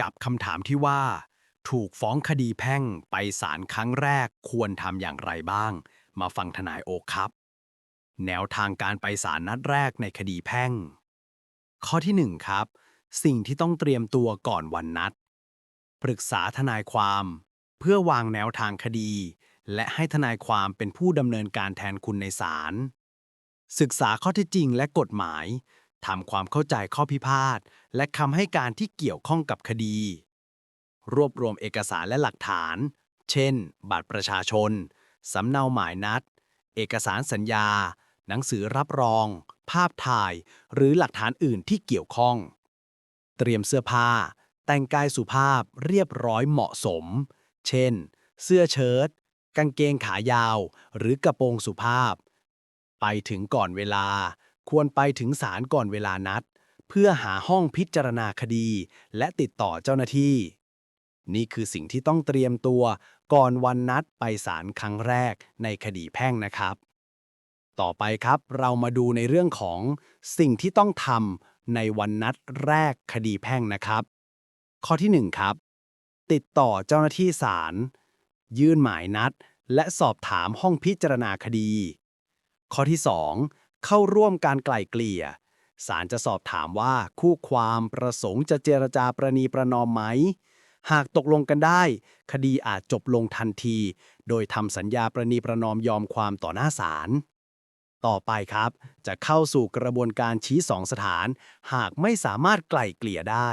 กับคำถามที่ว่า ถูกฟ้องคดีแพ่งไปศาลครั้งแรกควรทำอย่างไรบ้าง มาฟังทนายโอครับ แนวทางการไปศาลนัดแรกในคดีแพ่ง ข้อที่ 1 ครับ สิ่งที่ต้องเตรียมตัวก่อนวันนัด ปรึกษาทนายความ เพื่อวางแนวทางคดี และให้ทนายความเป็นผู้ดำเนินการแทนคุณในศาลศึกษาข้อเท็จจริงและกฎหมาย ทำความเข้าใจข้อพิพาทและคำให้การที่เกี่ยวข้องกับคดี รวบรวมเอกสารและหลักฐาน เช่น บัตรประชาชน สำเนาหมายนัด เอกสารสัญญา หนังสือรับรอง ภาพถ่าย หรือหลักฐานอื่นที่เกี่ยวข้อง เตรียมเสื้อผ้า แต่งกายสุภาพเรียบร้อยเหมาะสม เช่น เสื้อเชิ้ต กางเกงขายาว หรือกระโปรงสุภาพ ไปถึงก่อนเวลา ควรไปถึงศาลก่อนเวลานัด เพื่อหาห้องพิจารณาคดี และติดต่อเจ้าหน้าที่ นี่คือสิ่งที่ต้องเตรียมตัว ก่อนวันนัดไปศาลครั้งแรกในคดีแพ่งนะครับ ต่อไปครับเรามาดูในเรื่องของสิ่งที่ต้องทำในวันนัดแรกคดีแพ่งนะครับ ข้อที่ 1 ครับ ติดต่อเจ้าหน้าที่ศาลยื่นหมายนัด และสอบถามห้องพิจารณาคดี ข้อที่ 2 เข้าร่วมการไกล่เกลี่ยศาลจะสอบถามว่าคู่ความประสงค์จะเจรจาประนีประนอมไหม หากตกลงกันได้ คดีอาจจบลงทันที โดยทำสัญญาประนีประนอมยอมความต่อหน้าศาลต่อไปครับ จะเข้าสู่กระบวนการชี้สองสถาน หากไม่สามารถไกล่เกลี่ยได้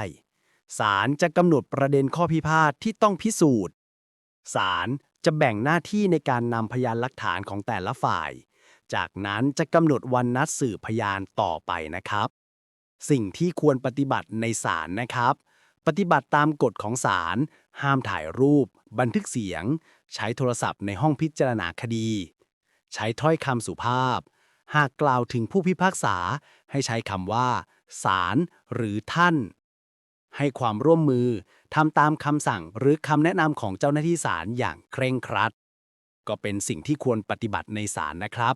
ศาลจะกำหนดประเด็นข้อพิพาทที่ต้องพิสูจน์ศาลจะแบ่งหน้าที่ในการนำพยานหลักฐานของแต่ละฝ่าย จากนั้นจะกำหนดวันนัดสืบพยานต่อไปนะครับ สิ่งที่ควรปฏิบัติในศาลนะครับ ปฏิบัติตามกฎของศาลห้ามถ่ายรูป บันทึกเสียง ใช้โทรศัพท์ในห้องพิจารณาคดี ใช้ถ้อยคำสุภาพ หากกล่าวถึงผู้พิพากษา ให้ใช้คำว่าศาลหรือท่าน ให้ความร่วมมือทำตามคำสั่งหรือคำแนะนำของเจ้าหน้าที่ศาลอย่างเคร่งครัด ก็เป็นสิ่งที่ควรปฏิบัติในศาลนะครับ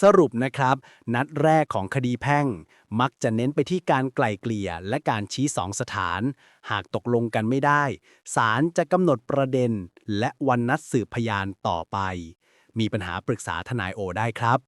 สรุปนะครับ นัดแรกของคดีแพ่ง มักจะเน้นไปที่การไกล่เกลี่ยและการชี้สองสถาน หากตกลงกันไม่ได้ศาลจะกำหนดประเด็น และวันนัดสืบพยานต่อไป มีปัญหาปรึกษาทนายโอได้ครับ